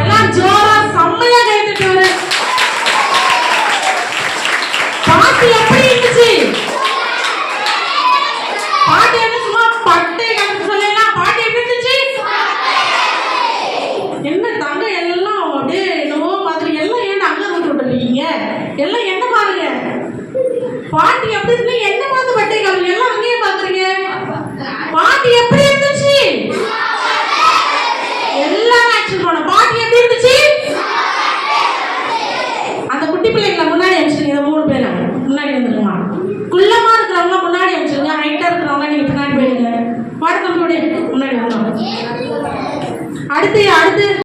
எல்லாம் ஜோரா செம்மையா கைத்தட்டி விடு பாட்டு எப்படி இருந்துச்சு பாட்டு என்ன சும்மா பட்டை கலந்து சொல்லலாம் பாட்டு எப்படி இருந்துச்சு என்ன தங்க எல்லாம் அப்படியே என்னவோ மாதிரி எல்லாம் ஏன் அங்க வந்து விட்டுருக்கீங்க எல்லாம் என்ன பாருங்க பாட்டி எப்படி இருக்கு என்ன பார்த்து பட்டை கலந்து எல்லாம் அங்கேயே பாக்குறீங்க. பாட்டி எப்படி இருந்துச்சு? எல்லாம் ஆக்ஷன் பண்ண பாட்டு எப்படி இருந்துச்சு? அந்த குட்டி பிள்ளைங்களை முன்னாடி அனுப்பிச்சிருங்க. இந்த மூணு பேரை. முன்னாடி வந்துருமா குள்ளமா இருக்கிறவங்க முன்னாடி அனுப்பிச்சிருங்க. ஹைட்டா இருக்கிறவங்க நீங்க பின்னாடி போயிடுங்க. பாட முன்னாடி வந்துருவாங்க அடுத்து அடுத்து.